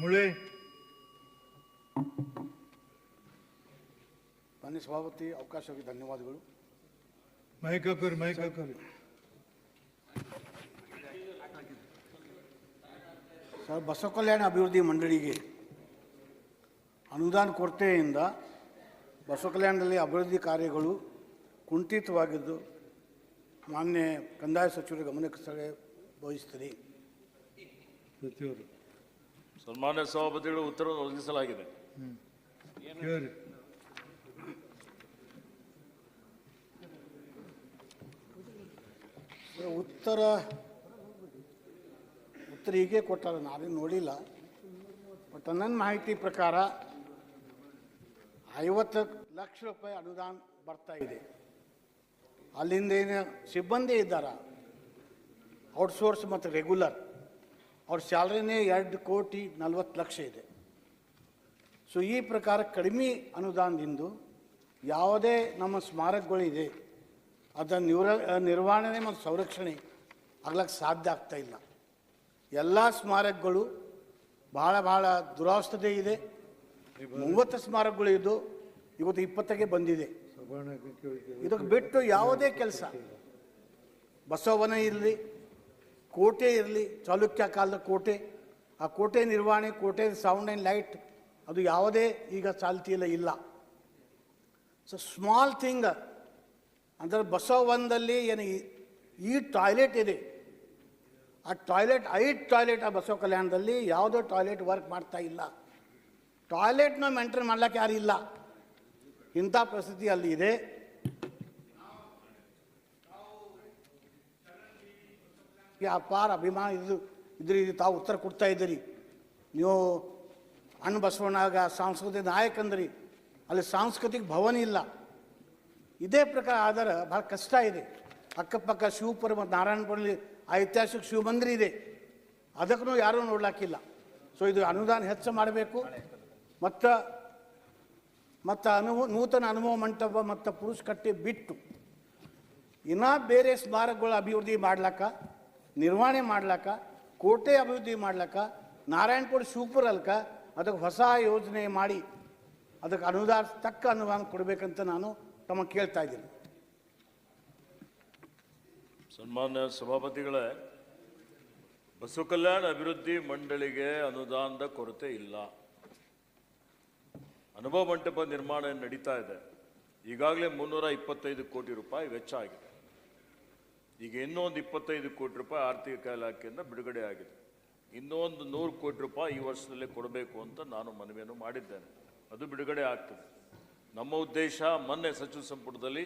ಮುಳೆ. ಮಾನ್ಯ ಸಭಾಪತಿ ಅವಕಾಶವಾಗಿ ಧನ್ಯವಾದಗಳು. ಮೈಕ್ ಹಾಕೋರಿ ಮೈಕ್ ಹಾಕೋರಿ ಸರ್ ಬಸವ ಕಲ್ಯಾಣ ಅಭಿವೃದ್ಧಿ ಮಂಡಳಿಗೆ ಅನುದಾನ ಕೊರತೆಯಿಂದ ಬಸವ ಕಲ್ಯಾಣದಲ್ಲಿ ಅಭಿವೃದ್ಧಿ ಕಾರ್ಯಗಳು ಕುಂಠಿತವಾಗಿದ್ದು ಮಾನ್ಯ ಕಂದಾಯ ಸಚಿವರ ಗಮನಕ್ಕೆ ಸೆಳೆ ವಹಿಸ್ತೀನಿ ಸಚಿವರು. ಸನ್ಮಾನ್ಯ ಸಭಾಪತಿಗಳು ಉತ್ತರ ಒದಗಿಸಲಾಗಿದೆ. ಉತ್ತರ ಉತ್ತರ ಹೀಗೆ ಕೊಟ್ಟಾರ ನಾವೇನು ನೋಡಿಲ್ಲ. ಬಟ್ ನನ್ನ ಮಾಹಿತಿ ಪ್ರಕಾರ ಐವತ್ತು ಲಕ್ಷ ರೂಪಾಯಿ ಅನುದಾನ ಬರ್ತಾ ಇದೆ. ಅಲ್ಲಿಂದ ಏನು ಸಿಬ್ಬಂದಿ ಇದ್ದಾರ? ಔಟ್ಸೋರ್ಸ್ ಮತ್ತು ರೆಗ್ಯುಲರ್ ಅವ್ರ ಸ್ಯಾಲ್ರಿನೇ ಎರಡು ಕೋಟಿ ನಲ್ವತ್ತು ಲಕ್ಷ ಇದೆ. ಸೊ ಈ ಪ್ರಕಾರ ಕಡಿಮೆ ಅನುದಾನದಿಂದ ಯಾವುದೇ ನಮ್ಮ ಸ್ಮಾರಕಗಳಿದೆ ಅದರ ನಿವ್ರ ನಿರ್ವಹಣೆ ಮತ್ತು ಸಂರಕ್ಷಣೆ ಆಗ್ಲಕ್ಕೆ ಸಾಧ್ಯ ಆಗ್ತಾ ಇಲ್ಲ. ಎಲ್ಲ ಸ್ಮಾರಕಗಳು ಭಾಳ ಭಾಳ ದುರಾವಸ್ಥತೆ ಇದೆ. ಮೂವತ್ತು ಸ್ಮಾರಕಗಳು ಇದ್ದು ಇವತ್ತು ಇಪ್ಪತ್ತಕ್ಕೆ ಬಂದಿದೆ. ಇದಕ್ಕೆ ಬಿಟ್ಟು ಯಾವುದೇ ಕೆಲಸ. ಬಸವನ ಇರಲಿ ಕೋಟೆ ಇರಲಿ, ಚಾಲುಕ್ಯ ಕಾಲದ ಕೋಟೆ. ಆ ಕೋಟೆ ನಿರ್ವಹಣೆ, ಕೋಟೆ ಸೌಂಡ್ ಆ್ಯಂಡ್ ಲೈಟ್ ಅದು ಯಾವುದೇ ಈಗ ಚಾಲ್ತಿಯಲ್ಲಿ ಇಲ್ಲ. ಸೊ ಸ್ಮಾಲ್ ಥಿಂಗ್ ಅಂದರೆ ಬಸವಂದಲ್ಲಿ ಏನು ಈ- ಟಾಯ್ಲೆಟ್ ಇದೆ. ಆ ಟಾಯ್ಲೆಟ್ ಐಟ್ ಟಾಯ್ಲೆಟ್ ಆ ಬಸವ ಕಲ್ಯಾಣದಲ್ಲಿ, ಯಾವುದೋ ಟಾಯ್ಲೆಟ್ ವರ್ಕ್ ಮಾಡ್ತಾ ಇಲ್ಲ. ಟಾಯ್ಲೆಟ್ನ ಮೇಂಟೈನ್ ಮಾಡ್ಲಿಕ್ಕೆ ಯಾರು ಇಲ್ಲ. ಇಂಥ ಪರಿಸ್ಥಿತಿ ಅಲ್ಲಿ ಇದೆ. ಈ ಅಪಾರ ಅಭಿಮಾನ, ಇದು, ಇದ್ರಿ ತಾವು ಉತ್ತರ ಕೊಡ್ತಾ ಇದ್ದೀರಿ. ನೀವು ಅಣ್ಣ ಬಸವಣ್ಣಾಗ ಸಾಂಸ್ಕೃತಿಕ ನಾಯಕ ಅಂದ್ರಿ. ಅಲ್ಲಿ ಸಾಂಸ್ಕೃತಿಕ ಭವನ ಇಲ್ಲ. ಇದೇ ಪ್ರಕಾರ ಆದರೆ ಭಾಳ ಕಷ್ಟ ಇದೆ. ಅಕ್ಕಪಕ್ಕ ಶಿವಪುರ ಮತ್ತು ನಾರಾಯಣಪುರಲ್ಲಿ ಐತಿಹಾಸಿಕ ಶಿವಮಂದಿರ ಇದೆ. ಅದಕ್ಕೂ ಯಾರೂ ನೋಡ್ಲಾಕಿಲ್ಲ. ಸೊ ಇದು ಅನುದಾನ ಹೆಚ್ಚು ಮಾಡಬೇಕು. ಮತ್ತು ಮತ್ತು ಅನುಭವ ನೂತನ ಅನುಭವ ಮಂಟಪ ಮತ್ತು ಪುರುಷ ಕಟ್ಟೆ ಬಿಟ್ಟು, ಇನ್ನೂ ಬೇರೆ ಸ್ಮಾರಕಗಳ ಅಭಿವೃದ್ಧಿ ಮಾಡ್ಲಕ್ಕ ನಿರ್ವಹಣೆ ಮಾಡ್ಲಕ್ಕ, ಕೋಟೆ ಅಭಿವೃದ್ಧಿ ಮಾಡ್ಲಕ್ಕ, ನಾರಾಯಣಪುರ ಶಿವಪುರ ಅಲ್ಕ, ಅದಕ್ಕೆ ಹೊಸ ಯೋಜನೆ ಮಾಡಿ, ಅದಕ್ಕೆ ಅನುದಾನ, ತಕ್ಕ ಅನುದಾನ ಕೊಡಬೇಕಂತ ನಾನು ತಮ್ಮ ಕೇಳ್ತಾ ಇದ್ದೀನಿ. ಸನ್ಮಾನ್ಯ ಸಭಾಪತಿಗಳೇ, ಬಸವ ಕಲ್ಯಾಣ ಅಭಿವೃದ್ಧಿ ಮಂಡಳಿಗೆ ಅನುದಾನದ ಕೊರತೆ ಇಲ್ಲ. ಅನುಭವ ಮಂಟಪ ನಿರ್ಮಾಣ ನಡೀತಾ ಇದೆ. ಈಗಾಗಲೇ ಮುನ್ನೂರ ಇಪ್ಪತ್ತೈದು ಕೋಟಿ ರೂಪಾಯಿ ವೆಚ್ಚ ಆಗಿದೆ. ಈಗ ಇನ್ನೊಂದು ಇಪ್ಪತ್ತೈದು ಕೋಟಿ ರೂಪಾಯಿ ಆರ್ಥಿಕ ಇಲಾಖೆಯಿಂದ ಬಿಡುಗಡೆ ಆಗಿದೆ. ಇನ್ನೊಂದು ನೂರು ಕೋಟಿ ರೂಪಾಯಿ ಈ ವರ್ಷದಲ್ಲೇ ಕೊಡಬೇಕು ಅಂತ ನಾನು ಮನವಿಯನ್ನು ಮಾಡಿದ್ದೇನೆ. ಅದು ಬಿಡುಗಡೆ ಆಗ್ತದೆ. ನಮ್ಮ ಉದ್ದೇಶ ಮೊನ್ನೆ ಸಚಿವ ಸಂಪುಟದಲ್ಲಿ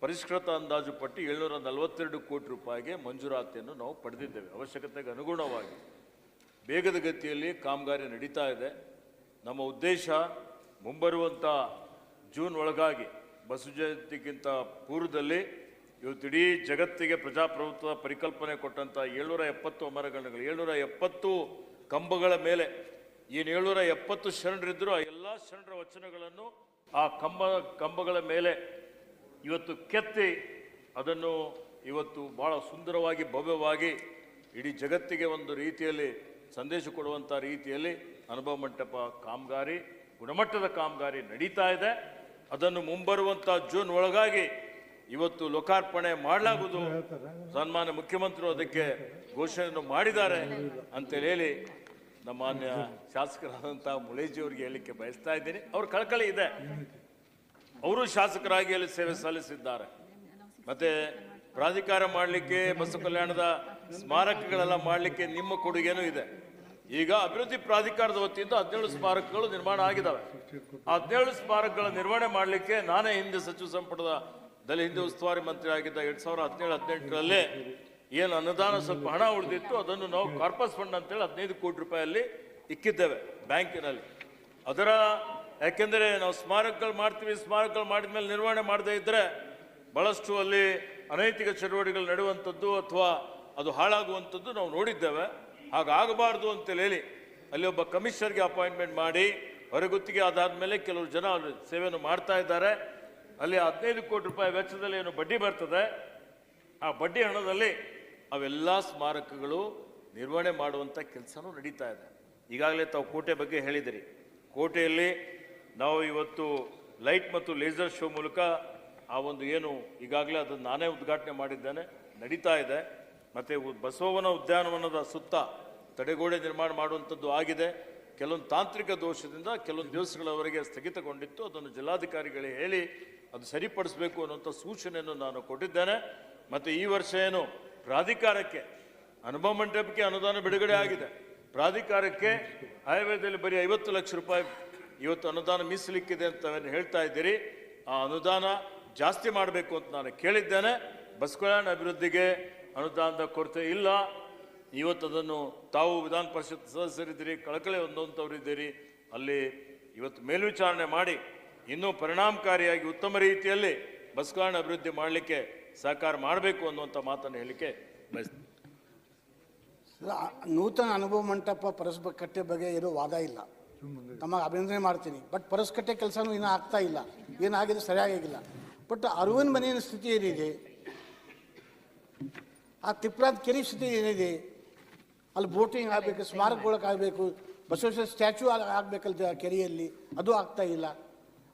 ಪರಿಷ್ಕೃತ ಅಂದಾಜು ಪಟ್ಟಿ ಏಳ್ನೂರ ನಲವತ್ತೆರಡು ಕೋಟಿ ರೂಪಾಯಿಗೆ ಮಂಜೂರಾತಿಯನ್ನು ನಾವು ಪಡೆದಿದ್ದೇವೆ. ಅವಶ್ಯಕತೆಗೆ ಅನುಗುಣವಾಗಿ. ಬೇಗದ ಗತಿಯಲ್ಲಿ ಕಾಮಗಾರಿ ನಡೀತಾ ಇದೆ. ನಮ್ಮ ಉದ್ದೇಶ ಮುಂಬರುವಂಥ ಜೂನ್ ಒಳಗಾಗಿ ಬಸವ ಜಯಂತಿಗಿಂತ ಪೂರ್ವದಲ್ಲಿ ಇವತ್ತು ಇಡೀ ಜಗತ್ತಿಗೆ ಪ್ರಜಾಪ್ರಭುತ್ವ ಪರಿಕಲ್ಪನೆ ಕೊಟ್ಟಂಥ ಏಳ್ನೂರ ಎಪ್ಪತ್ತು ಮರಗಣಗಳು ಏಳ್ನೂರ ಎಪ್ಪತ್ತು ಕಂಬಗಳ ಮೇಲೆ ಏನು ಏಳ್ನೂರ ಎಪ್ಪತ್ತು ಶರಣರಿದ್ದರೂ ಆ ಎಲ್ಲ ಶರಣರ ವಚನಗಳನ್ನು ಆ ಕಂಬ, ಕಂಬಗಳ ಮೇಲೆ ಇವತ್ತು ಕೆತ್ತಿ ಅದನ್ನು ಇವತ್ತು ಭಾಳ ಸುಂದರವಾಗಿ, ಭವ್ಯವಾಗಿ ಇಡೀ ಜಗತ್ತಿಗೆ ಒಂದು ರೀತಿಯಲ್ಲಿ ಸಂದೇಶ ಕೊಡುವಂಥ ರೀತಿಯಲ್ಲಿ ಅನುಭವ ಮಂಟಪ ಕಾಮಗಾರಿ, ಗುಣಮಟ್ಟದ ಕಾಮಗಾರಿ ನಡೀತಾ ಇದೆ. ಅದನ್ನು ಮುಂಬರುವಂಥ ಜೂನ್ ಒಳಗಾಗಿ ಇವತ್ತು ಲೋಕಾರ್ಪಣೆ ಮಾಡಲಾಗುವುದು. ಸನ್ಮಾನ್ಯ ಮುಖ್ಯಮಂತ್ರಿ ಅದಕ್ಕೆ ಘೋಷಣೆಯನ್ನು ಮಾಡಿದ್ದಾರೆ ಅಂತೇಳಿ ಹೇಳಿ ನಮ್ಮ ಮಾನ್ಯ ಶಾಸಕರಾದಂಥ ಮುಳೇಜಿಯವರಿಗೆ ಹೇಳಲಿಕ್ಕೆ ಬಯಸ್ತಾ ಇದ್ದೀನಿ. ಅವ್ರ ಕಳಕಳಿ ಇದೆ. ಅವರು ಶಾಸಕರಾಗಿ ಅಲ್ಲಿ ಸೇವೆ ಸಲ್ಲಿಸಿದ್ದಾರೆ. ಮತ್ತೆ ಪ್ರಾಧಿಕಾರ ಮಾಡಲಿಕ್ಕೆ ಬಸವ ಕಲ್ಯಾಣದ ಸ್ಮಾರಕಗಳೆಲ್ಲ ಮಾಡಲಿಕ್ಕೆ ನಿಮ್ಮ ಕೊಡುಗೆನೂ ಇದೆ. ಈಗ ಅಭಿವೃದ್ಧಿ ಪ್ರಾಧಿಕಾರದ ವತಿಯಿಂದ ಹದಿನೇಳು ಸ್ಮಾರಕಗಳು ನಿರ್ಮಾಣ ಆಗಿದ್ದಾವೆ. ಆ ಹದಿನೇಳು ಸ್ಮಾರಕಗಳ ನಿರ್ವಹಣೆ ಮಾಡಲಿಕ್ಕೆ ನಾನೇ ಹಿಂದೆ ಸಚಿವ ಸಂಪುಟದ ದಲ್ಲಿ ಹಿಂದೆ ಉಸ್ತುವಾರಿ ಮಂತ್ರಿ ಆಗಿದ್ದ ಎರಡ್ ಸಾವಿರ ಹದಿನೇಳು, ಹದಿನೆಂಟರಲ್ಲೇ ಏನು ಅನುದಾನ ಸ್ವಲ್ಪ ಹಣ ಉಳಿದಿತ್ತು, ಅದನ್ನು ನಾವು ಕಾರ್ಪಸ್ ಫಂಡ್ ಅಂತೇಳಿ ಹದಿನೈದು ಕೋಟಿ ರೂಪಾಯಲ್ಲಿ ಇಕ್ಕಿದ್ದೇವೆ ಬ್ಯಾಂಕಿನಲ್ಲಿ. ಅದರ ಯಾಕೆಂದರೆ ನಾವು ಸ್ಮಾರಕಗಳು ಮಾಡ್ತೀವಿ, ಸ್ಮಾರಕಗಳು ಮಾಡಿದ ಮೇಲೆ ನಿರ್ವಹಣೆ ಮಾಡದೇ ಇದ್ದರೆ ಭಾಳಷ್ಟು ಅಲ್ಲಿ ಅನೈತಿಕ ಚಟುವಟಿಕೆಗಳು ನಡೆಯುವಂಥದ್ದು ಅಥವಾ ಅದು ಹಾಳಾಗುವಂಥದ್ದು ನಾವು ನೋಡಿದ್ದೇವೆ. ಹಾಗಾಗಬಾರ್ದು ಅಂತೇಳಿ ಹೇಳಿ ಅಲ್ಲಿ ಒಬ್ಬ ಕಮಿಷನರ್ಗೆ ಅಪಾಯಿಂಟ್ಮೆಂಟ್ ಮಾಡಿ ಹೊರಗುತ್ತಿಗೆ ಅದಾದ ಮೇಲೆ ಕೆಲವರು ಜನ ಸೇವೆಯನ್ನು ಮಾಡ್ತಾ ಇದ್ದಾರೆ. ಅಲ್ಲಿ ಹದಿನೈದು ಕೋಟಿ ರೂಪಾಯಿ ವೆಚ್ಚದಲ್ಲಿ ಏನು ಬಡ್ಡಿ ಬರ್ತದೆ, ಆ ಬಡ್ಡಿ ಹಣದಲ್ಲಿ ಅವೆಲ್ಲ ಸ್ಮಾರಕಗಳು ನಿರ್ವಹಣೆ ಮಾಡುವಂಥ ಕೆಲಸನೂ ನಡೀತಾ ಇದೆ. ಈಗಾಗಲೇ ತಾವು ಕೋಟೆ ಬಗ್ಗೆ ಹೇಳಿದಿರಿ. ಕೋಟೆಯಲ್ಲಿ ನಾವು ಇವತ್ತು ಲೈಟ್ ಮತ್ತು ಲೇಸರ್ ಶೋ ಮೂಲಕ ಆ ಒಂದು ಏನು ಈಗಾಗಲೇ ಅದನ್ನು ನಾನೇ ಉದ್ಘಾಟನೆ ಮಾಡಿದ್ದೇನೆ, ನಡೀತಾ ಇದೆ. ಮತ್ತು ಬಸವನ ಉದ್ಯಾನವನದ ಸುತ್ತ ತಡೆಗೋಡೆ ನಿರ್ಮಾಣ ಮಾಡುವಂಥದ್ದು ಆಗಿದೆ. ಕೆಲವೊಂದು ತಾಂತ್ರಿಕ ದೋಷದಿಂದ ಕೆಲವೊಂದು ದಿವಸಗಳವರೆಗೆ ಸ್ಥಗಿತಗೊಂಡಿತ್ತು. ಅದನ್ನು ಜಿಲ್ಲಾಧಿಕಾರಿಗಳಿಗೆ ಹೇಳಿ ಅದು ಸರಿಪಡಿಸಬೇಕು ಅನ್ನುವಂಥ ಸೂಚನೆಯನ್ನು ನಾನು ಕೊಟ್ಟಿದ್ದೇನೆ. ಮತ್ತು ಈ ವರ್ಷ ಏನು? ಪ್ರಾಧಿಕಾರಕ್ಕೆ ಅನುಭವ ಮಂಟಪಕ್ಕೆ ಅನುದಾನ ಬಿಡುಗಡೆ ಆಗಿದೆ. ಪ್ರಾಧಿಕಾರಕ್ಕೆ ಆಯುರ್ವೇದದಲ್ಲಿ ಬರೀ ಐವತ್ತು ಲಕ್ಷ ರೂಪಾಯಿ ಇವತ್ತು ಅನುದಾನ ಮೀಸಲಿಕ್ಕಿದೆ ಅಂತ ಹೇಳ್ತಾ ಇದ್ದೀರಿ? ಆ ಅನುದಾನ ಜಾಸ್ತಿ ಮಾಡಬೇಕು ಅಂತ ನಾನು ಕೇಳಿದ್ದೇನೆ. ಬಸ್ ಕಲ್ಯಾಣ ಅಭಿವೃದ್ಧಿಗೆ ಅನುದಾನದ ಕೊರತೆ ಇಲ್ಲ. ಇವತ್ತು ಅದನ್ನು ತಾವು ವಿಧಾನ ಪರಿಷತ್ ಸದಸ್ಯರಿದ್ದೀರಿ ಕಳಕಳೆ ಹೊಂದುವಂಥವರಿದ್ದೀರಿ ಅಲ್ಲಿ ಇವತ್ತು ಮೇಲ್ವಿಚಾರಣೆ ಮಾಡಿ ಇನ್ನೂ ಪರಿಣಾಮಕಾರಿಯಾಗಿ ಉತ್ತಮ ರೀತಿಯಲ್ಲಿ ಬಸ್ಕಾರಣ ಅಭಿವೃದ್ಧಿ ಮಾಡಲಿಕ್ಕೆ ಸಹಕಾರ ಮಾಡಬೇಕು ಅನ್ನುವಂಥ ಮಾತನ್ನು ಹೇಳಲಿಕ್ಕೆ ಬಯಸ್ತೀನಿ. ನೂತನ ಅನುಭವ ಮಂಟಪ ಪರಸ್ಪರ ಕಟ್ಟೆ ಬಗ್ಗೆ ಏನೂ ವಾದ ಇಲ್ಲ. ತಮ್ಮ ಅಭಿನಂದನೆ ಮಾಡ್ತೀನಿ. ಬಟ್ ಪರಸ್ಕಟ್ಟೆ ಕೆಲಸನೂ ಇನ್ನೂ ಆಗ್ತಾ ಇಲ್ಲ. ಏನಾಗಿದೆ ಸರಿಯಾಗಿಲ್ಲ ಬಟ್ ಅರುವಿನ ಮನೆಯ ಸ್ಥಿತಿ ಏನಿದೆ? ಆ ತಿಪ್ರಾದ ಕೆರೆ ಸ್ಥಿತಿ ಏನಿದೆ? ಅಲ್ಲಿ ಬೋಟಿಂಗ್ ಆಗಬೇಕು ಸ್ಮಾರಕಗಳಾಗಬೇಕು ಬಸವೇಶ್ವರ ಸ್ಟ್ಯಾಚ್ಯೂ ಆಗಬೇಕಲ್ಲ ಕೆರೆಯಲ್ಲಿ, ಅದು ಆಗ್ತಾ ಇಲ್ಲ.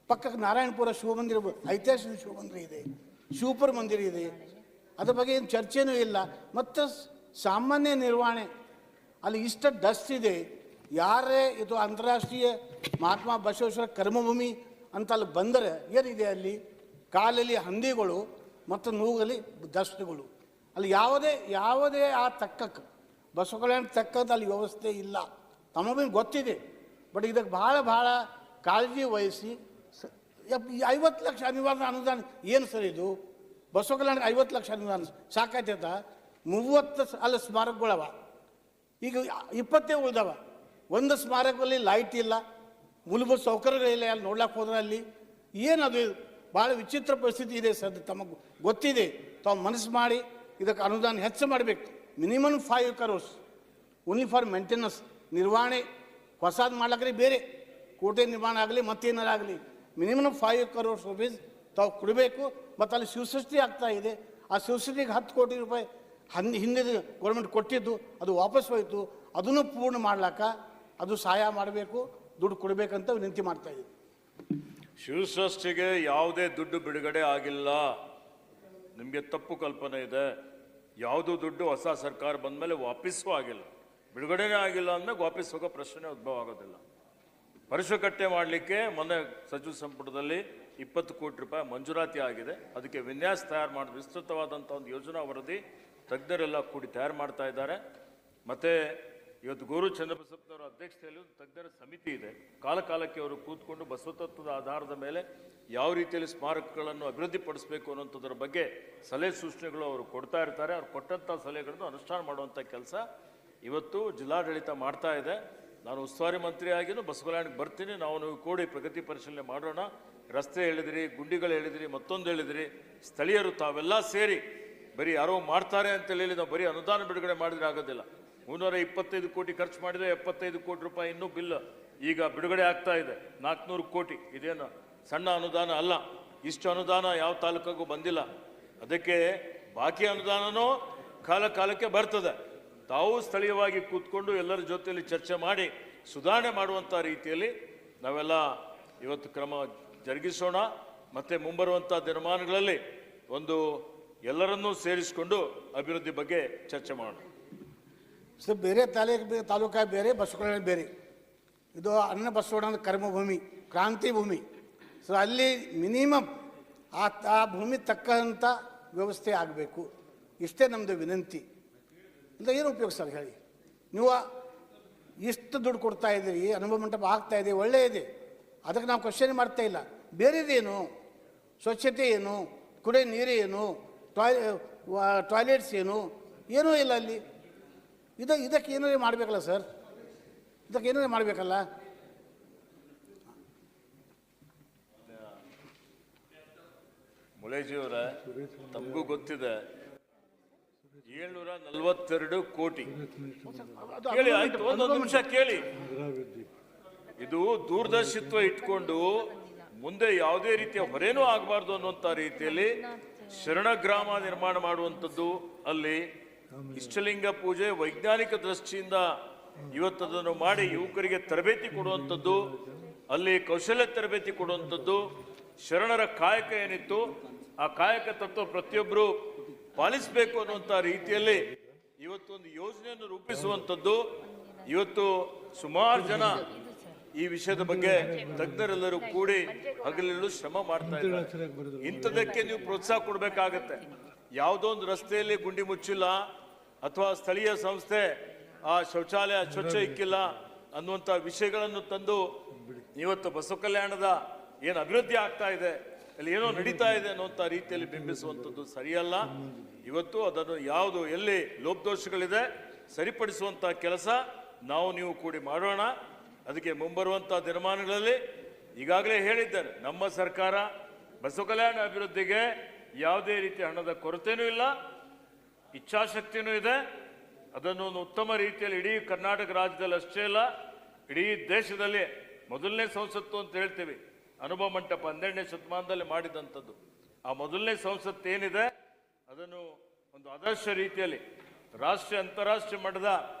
ಪಕ್ಕಕ್ಕೆ ನಾರಾಯಣಪುರ ಶಿವಮಂದಿರ ಐತಿಹಾಸಿಕ ಶಿವಮಂದಿರ ಇದೆ, ಶಿವಪುರ ಮಂದಿರ ಇದೆ. ಅದ್ರ ಬಗ್ಗೆ ಏನು ಚರ್ಚೆನೂ ಇಲ್ಲ. ಮತ್ತು ಸಾಮಾನ್ಯ ನಿರ್ವಹಣೆ, ಅಲ್ಲಿ ಇಷ್ಟ ಡಸ್ಟ್ ಇದೆ. ಯಾರೇ ಇದು ಅಂತಾರಾಷ್ಟ್ರೀಯ ಮಹಾತ್ಮ ಬಸವೇಶ್ವರ ಕರ್ಮಭೂಮಿ ಅಂತ ಅಲ್ಲಿ ಬಂದರೆ ಏನಿದೆ ಅಲ್ಲಿ? ಕಾಲಲ್ಲಿ ಹಂದಿಗಳು, ಮತ್ತು ನೂಗಲ್ಲಿ ಡಸ್ಟ್ಗಳು. ಅಲ್ಲಿ ಯಾವುದೇ ಯಾವುದೇ ಆ ತಕ್ಕಕ್ಕೆ ಬಸವ ಕಲ್ಯಾಣ ತಕ್ಕಂತ ಅಲ್ಲಿ ವ್ಯವಸ್ಥೆ ಇಲ್ಲ. ತಮಗೂ ಗೊತ್ತಿದೆ. ಬಟ್ ಇದಕ್ಕೆ ಭಾಳ ಭಾಳ ಕಾಳಜಿ ವಹಿಸಿ ಐವತ್ತು ಲಕ್ಷ ಅನಿವಾರ್ಯ ಅನುದಾನ ಏನು ಸರ್ ಇದು? ಬಸವ ಕಲ್ಯಾಣ ಐವತ್ತು ಲಕ್ಷ ಅನುದಾನ ಸಾಕಾಯ್ತದ ಮೂವತ್ತು ಅಲ್ಲಿ ಸ್ಮಾರಕಗಳವ. ಈಗ ಇಪ್ಪತ್ತೇ ಉಳಿದವ. ಒಂದು ಸ್ಮಾರಕದಲ್ಲಿ ಲೈಟ್ ಇಲ್ಲ. ಮೂಲಭೂತ ಸೌಕರ್ಯಗಳಿಲ್ಲ ಅಲ್ಲಿ ನೋಡ್ಲಕ್ಕೆ ಹೋದ್ರೆ ಅಲ್ಲಿ ಏನದು ಭಾಳ ವಿಚಿತ್ರ ಪರಿಸ್ಥಿತಿ ಇದೆ ಸರ್ ತಮಗೆ ಗೊತ್ತಿದೆ. ತಾವು ಮನಸ್ಸು ಮಾಡಿ ಇದಕ್ಕೆ ಅನುದಾನ ಹೆಚ್ಚು ಮಾಡಬೇಕು. Minimum five crores only for maintenance ನಿರ್ವಹಣೆ ಹೊಸದು ಮಾಡ್ಲಕ್ರಿ ಬೇರೆ. ಕೋಟೆ ನಿರ್ಮಾಣ ಆಗಲಿ ಮತ್ತೇನಾರಾಗಲಿ ಮಿನಿಮಮ್ ಫೈವ್ ಕರೋರ್ಸ್ ರುಪೀಸ್ ತಾವು ಕೊಡಬೇಕು. ಮತ್ತು ಅಲ್ಲಿ ಶಿವಸೃಷ್ಟಿ ಆಗ್ತಾ ಇದೆ. ಆ ಶಿವಸೃಷ್ಟಿಗೆ ಹತ್ತು ಕೋಟಿ ರೂಪಾಯಿ ಹನ್, ಹಿಂದೆ ಗೌರ್ಮೆಂಟ್ ಕೊಟ್ಟಿದ್ದು, ಅದು ವಾಪಸ್ ಹೋಯಿತು. ಅದನ್ನು ಪೂರ್ಣ ಮಾಡ್ಲಾಕ ಅದು ಸಹಾಯ ಮಾಡಬೇಕು, ದುಡ್ಡು ಕೊಡಬೇಕಂತ ವಿನಂತಿ ಮಾಡ್ತಾ ಇದ್ದೀವಿ ಶಿವಸೃಷ್ಟಿಗೆ ಯಾವುದೇ ದುಡ್ಡು ಬಿಡುಗಡೆ ಆಗಿಲ್ಲ. ನಿಮಗೆ ತಪ್ಪು ಕಲ್ಪನೆ ಇದೆ. ಯಾವುದೂ ದುಡ್ಡು ಹೊಸ ಸರ್ಕಾರ ಬಂದ ಮೇಲೆ ವಾಪಸ್ಸೂ ಆಗಿಲ್ಲ. ಬಿಡುಗಡೆನೇ ಆಗಿಲ್ಲ ಅಂದಮೇಲೆ ವಾಪಸ್ ಹೋಗೋ ಪ್ರಶ್ನೆ ಉದ್ಭವ ಆಗೋದಿಲ್ಲ. ಪರಿಶುಕಟ್ಟೆ ಮಾಡಲಿಕ್ಕೆ ಮೊನ್ನೆ ಸಚಿವ ಸಂಪುಟದಲ್ಲಿ ಇಪ್ಪತ್ತು ಕೋಟಿ ರೂಪಾಯಿ ಮಂಜೂರಾತಿ ಆಗಿದೆ. ಅದಕ್ಕೆ ವಿನ್ಯಾಸ ತಯಾರು ಮಾಡಿ ವಿಸ್ತೃತವಾದಂಥ ಒಂದು ಯೋಜನಾ ವರದಿ ತಜ್ಞರೆಲ್ಲ ಕೂಡಿ ತಯಾರು ಮಾಡ್ತಾ ಇದ್ದಾರೆ. ಮತ್ತು ಇವತ್ತು ಗುರು ಚಂದ್ರಬಸಪ್ಪನವರ ಅಧ್ಯಕ್ಷತೆಯಲ್ಲಿ ಒಂದು ತಜ್ಞರ ಸಮಿತಿ ಇದೆ. ಕಾಲಕಾಲಕ್ಕೆ ಅವರು ಕೂತ್ಕೊಂಡು ಬಸವತತ್ವದ ಆಧಾರದ ಮೇಲೆ ಯಾವ ರೀತಿಯಲ್ಲಿ ಸ್ಮಾರಕಗಳನ್ನು ಅಭಿವೃದ್ಧಿಪಡಿಸಬೇಕು ಅನ್ನೋಂಥದ್ರ ಬಗ್ಗೆ ಸಲಹೆ ಸೂಚನೆಗಳು ಅವರು ಕೊಡ್ತಾ ಇರ್ತಾರೆ. ಅವ್ರು ಕೊಟ್ಟಂಥ ಸಲಹೆಗಳನ್ನು ಅನುಷ್ಠಾನ ಮಾಡುವಂಥ ಕೆಲಸ ಇವತ್ತು ಜಿಲ್ಲಾಡಳಿತ ಮಾಡ್ತಾ ಇದೆ. ನಾನು ಉಸ್ತುವಾರಿ ಮಂತ್ರಿ ಆಗಿನೂ ಬಸವಕಲ್ಯಾಣಕ್ಕೆ ಬರ್ತೀನಿ. ನಾವು ನೀವು ಕೂಡಿ ಪ್ರಗತಿ ಪರಿಶೀಲನೆ ಮಾಡೋಣ. ರಸ್ತೆ ಹೇಳಿದಿರಿ, ಗುಂಡಿಗಳು ಹೇಳಿದಿರಿ, ಮತ್ತೊಂದು ಹೇಳಿದಿರಿ. ಸ್ಥಳೀಯರು ತಾವೆಲ್ಲ ಸೇರಿ ಬರೀ ಯಾರೋ ಮಾಡ್ತಾರೆ ಅಂತ ಅಂತೇಳಿ ನಾವು ಬರೀ ಅನುದಾನ ಬಿಡುಗಡೆ ಮಾಡಿದ್ರೆ ಆಗೋದಿಲ್ಲ. ಮುನ್ನೂರ ಇಪ್ಪತ್ತೈದು ಕೋಟಿ ಖರ್ಚು ಮಾಡಿದರೆ ಎಪ್ಪತ್ತೈದು ಕೋಟಿ ರೂಪಾಯಿ ಇನ್ನೂ ಬಿಲ್ ಈಗ ಬಿಡುಗಡೆ ಆಗ್ತಾ ಇದೆ. ನಾಲ್ಕುನೂರು ಕೋಟಿ ಇದೇನು ಸಣ್ಣ ಅನುದಾನ ಅಲ್ಲ, ಇಷ್ಟು ಅನುದಾನ ಯಾವ ತಾಲೂಕಿಗೂ ಬಂದಿಲ್ಲ. ಅದಕ್ಕೆ ಬಾಕಿ ಅನುದಾನನೂ ಕಾಲ ಕಾಲಕ್ಕೆ ಬರ್ತದೆ. ತಾವು ಸ್ಥಳೀಯವಾಗಿ ಕೂತ್ಕೊಂಡು ಎಲ್ಲರ ಜೊತೆಯಲ್ಲಿ ಚರ್ಚೆ ಮಾಡಿ, ಸುಧಾರಣೆ ಮಾಡುವಂಥ ರೀತಿಯಲ್ಲಿ ನಾವೆಲ್ಲ ಇವತ್ತು ಕ್ರಮ ಜರುಗಿಸೋಣ. ಮತ್ತು ಮುಂಬರುವಂಥ ದಿನಮಾನಗಳಲ್ಲಿ ಒಂದು ಎಲ್ಲರನ್ನೂ ಸೇರಿಸಿಕೊಂಡು ಅಭಿವೃದ್ಧಿ ಬಗ್ಗೆ ಚರ್ಚೆ ಮಾಡೋಣ. ಸೊ ಬೇರೆ ತಾಲೂಕು ತಾಲೂಕಾ ಬೇರೆ, ಬಸವಕಲ್ಯಾಣ ಬೇರೆ. ಇದು ಅನ್ನ ಬಸವಣ್ಣ ಕರ್ಮಭೂಮಿ, ಕ್ರಾಂತಿ ಭೂಮಿ. ಸೊ ಅಲ್ಲಿ ಮಿನಿಮಮ್ ಆ ಆ ಭೂಮಿ ತಕ್ಕಂಥ ವ್ಯವಸ್ಥೆ ಆಗಬೇಕು. ಇಷ್ಟೇ ನಮ್ಮದು ವಿನಂತಿ. ಅಂತ ಏನು ಉಪಯೋಗ ಸರ್ ಹೇಳಿ? ನೀವು ಇಷ್ಟು ದುಡ್ಡು ಕೊಡ್ತಾ ಇದ್ದೀರಿ, ಅನುಭವ ಮಂಟಪ ಆಗ್ತಾ ಇದೆ ಒಳ್ಳೆಯ ಇದೆ. ಅದಕ್ಕೆ ನಾವು ಕ್ವಶನ್ ಮಾಡ್ತಾ ಇಲ್ಲ. ಬೇರೆದೇನು ಸ್ವಚ್ಛತೆ ಏನು? ಕುಡಿಯೋ ನೀರು ಏನು? ಟಾಯ್ ಟಾಯ್ಲೆಟ್ಸ್ ಏನು? ಏನೂ ಇಲ್ಲ ಅಲ್ಲಿ. ಇದು, ಇದಕ್ಕೆ ಏನಾರೇ ಮಾಡಬೇಕಲ್ಲ ಸರ್? ಇದಕ್ಕೆ ಏನಾರೇ ಮಾಡಬೇಕಲ್ಲ? ಮುಳೇಜಿಯವರ, ತಮಗೂ ಗೊತ್ತಿದೆ. ಏಳ್ನೂರ ನಲವತ್ತೆರಡು ಕೋಟಿ. ಕೇಳಿ ಒಂದೊಂದು ನಿಮಿಷ ಕೇಳಿ. ಇದು ದೂರದರ್ಶಿತ್ವ ಇಟ್ಕೊಂಡು ಮುಂದೆ ಯಾವುದೇ ರೀತಿಯ ಹೊರೇನೂ ಆಗಬಾರ್ದು ಅನ್ನುವಂಥ ರೀತಿಯಲ್ಲಿ ಶರಣ ಗ್ರಾಮ ನಿರ್ಮಾಣ ಮಾಡುವಂಥದ್ದು ಅಲ್ಲಿ ಇಷ್ಟಲಿಂಗ ಪೂಜೆ ವೈಜ್ಞಾನಿಕ ದೃಷ್ಟಿಯಿಂದ ಇವತ್ತದನ್ನು ಮಾಡಿ ಯುವಕರಿಗೆ ತರಬೇತಿ ಕೊಡುವಂಥದ್ದು, ಅಲ್ಲಿ ಕೌಶಲ್ಯ ತರಬೇತಿ ಕೊಡುವಂಥದ್ದು, ಶರಣರ ಕಾಯಕ ಏನಿತ್ತು ಆ ಕಾಯಕ ತತ್ವ ಪ್ರತಿಯೊಬ್ಬರು ಪಾಲಿಸಬೇಕು ಅನ್ನುವಂಥ ರೀತಿಯಲ್ಲಿ ಇವತ್ತು ಒಂದು ಯೋಜನೆಯನ್ನು ರೂಪಿಸುವಂಥದ್ದು. ಇವತ್ತು ಸುಮಾರು ಜನ ಈ ವಿಷಯದ ಬಗ್ಗೆ ತಜ್ಞರೆಲ್ಲರೂ ಕೂಡಿ ಹಗಲಿಲ್ಲೂ ಶ್ರಮ ಮಾಡ್ತಾ ಇದ್ದಾರೆ. ಇಂಥದಕ್ಕೆ ನೀವು ಪ್ರೋತ್ಸಾಹ ಕೊಡಬೇಕಾಗತ್ತೆ. ಯಾವುದೋ ಒಂದು ರಸ್ತೆಯಲ್ಲಿ ಗುಂಡಿ ಮುಚ್ಚಿಲ್ಲ ಅಥವಾ ಸ್ಥಳೀಯ ಸಂಸ್ಥೆ ಆ ಶೌಚಾಲಯ ಸ್ವಚ್ಛ ಇಕ್ಕಿಲ್ಲ ಅನ್ನುವಂಥ ವಿಷಯಗಳನ್ನು ತಂದು ಇವತ್ತು ಬಸವ ಕಲ್ಯಾಣದ ಏನು ಅಭಿವೃದ್ಧಿ ಆಗ್ತಾ ಇದೆ ಅಲ್ಲಿ ಏನೋ ನಡೀತಾ ಇದೆ ಅನ್ನುವಂಥ ರೀತಿಯಲ್ಲಿ ಬಿಂಬಿಸುವಂಥದ್ದು ಸರಿಯಲ್ಲ. ಇವತ್ತು ಅದನ್ನು ಯಾವುದು, ಎಲ್ಲಿ ಲೋಪದೋಷಗಳಿದೆ ಸರಿಪಡಿಸುವಂಥ ಕೆಲಸ ನಾವು ನೀವು ಕೂಡಿ ಮಾಡೋಣ. ಅದಕ್ಕೆ ಮುಂಬರುವಂಥ ದಿನಮಾನಗಳಲ್ಲಿ ಈಗಾಗಲೇ ಹೇಳಿದ್ದಾರೆ ನಮ್ಮ ಸರ್ಕಾರ ಬಸವ ಕಲ್ಯಾಣ ಅಭಿವೃದ್ಧಿಗೆ ಯಾವುದೇ ರೀತಿಯ ಹಣದ ಕೊರತೆನೂ ಇಲ್ಲ ಇಚ್ಛಾಶಕ್ತಿಯೂ ಇದೆ. ಅದನ್ನು ಒಂದು ಉತ್ತಮ ರೀತಿಯಲ್ಲಿ ಇಡೀ ಕರ್ನಾಟಕ ರಾಜ್ಯದಲ್ಲಿ ಅಷ್ಟೇ ಇಲ್ಲ, ಇಡೀ ದೇಶದಲ್ಲಿ ಮೊದಲನೇ ಸಂಸತ್ತು ಅಂತ ಹೇಳ್ತೀವಿ. ಅನುಭವ ಮಂಟಪ ಹನ್ನೆರಡನೇ ಶತಮಾನದಲ್ಲಿ ಮಾಡಿದಂಥದ್ದು. ಆ ಮೊದಲನೇ ಸಂಸತ್ತು ಏನಿದೆ? ಅದನ್ನು ಒಂದು ಆದರ್ಶ ರೀತಿಯಲ್ಲಿ ರಾಷ್ಟ್ರೀಯ ಅಂತಾರಾಷ್ಟ್ರೀಯ ಮಟ್ಟದ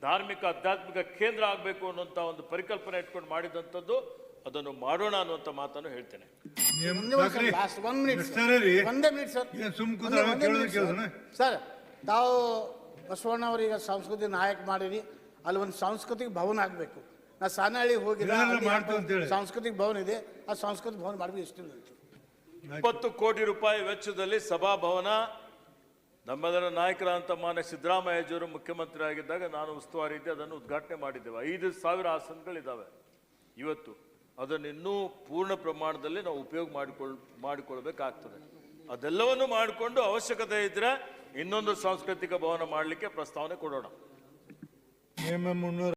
ಧಾರ್ಮಿಕ ಆಧ್ಯಾತ್ಮಿಕ ಕೇಂದ್ರ ಆಗಬೇಕು ಅನ್ನುವಂಥ ಒಂದು ಪರಿಕಲ್ಪನೆ ಇಟ್ಕೊಂಡು ಮಾಡಿದಂಥದ್ದು. ಅದನ್ನು ಮಾಡೋಣ ಅನ್ನುವಂಥ ಮಾತನ್ನು ಹೇಳ್ತೇನೆ. ಸರ್, ತಾವು ಬಸವಣ್ಣ ಅವರಿಗೆ ಸಾಂಸ್ಕೃತಿಕ ನಾಯಕ ಮಾಡಿರಿ. ಅಲ್ಲಿ ಒಂದು ಸಾಂಸ್ಕೃತಿಕ ಭವನ ಆಗಬೇಕು. ನಾ ಸಾನಹಳ್ಳಿ ಹೋಗಿದ್ದೆ ಇದೆಲ್ಲ ಅಲ್ಲಿ ಮಾಡ್ತು ಅಂತೇಳಿ. ಸಾಂಸ್ಕೃತಿಕ ಭವನ ಇದೆ ಆ ಸಾಂಸ್ಕೃತಿಕ ಭವನ ಮಾಡಬೇಕು ಇಷ್ಟು ಇಪ್ಪತ್ತು ಕೋಟಿ ರೂಪಾಯಿ ವೆಚ್ಚದಲ್ಲಿ ಸಭಾಭವನ ನಮ್ಮೆಲ್ಲರ ನಾಯಕರಾದಂಥ ಮಾನ್ಯ ಸಿದ್ದರಾಮಯ್ಯಜಿಯವರು ಮುಖ್ಯಮಂತ್ರಿ ಆಗಿದ್ದಾಗ ನಾನು ಉಸ್ತುವಾರಿ ಇದ್ದೆ ಅದನ್ನು ಉದ್ಘಾಟನೆ ಮಾಡಿದ್ದೇವೆ. ಐದು ಸಾವಿರ ಆಸನಗಳಿದ್ದಾವೆ ಇವತ್ತು. ಅದನ್ನು ಇನ್ನೂ ಪೂರ್ಣ ಪ್ರಮಾಣದಲ್ಲಿ ನಾವು ಉಪಯೋಗ ಮಾಡಿಕೊಳ್ ಮಾಡಿಕೊಳ್ಬೇಕಾಗ್ತದೆ. ಅದೆಲ್ಲವನ್ನು ಮಾಡಿಕೊಂಡು ಅವಶ್ಯಕತೆ ಇದ್ರೆ ಇನ್ನೊಂದು ಸಾಂಸ್ಕೃತಿಕ ಭವನ ಮಾಡಲಿಕ್ಕೆ ಪ್ರಸ್ತಾವನೆ ಕೊಡೋಣ. ಮುನ್ನೂರ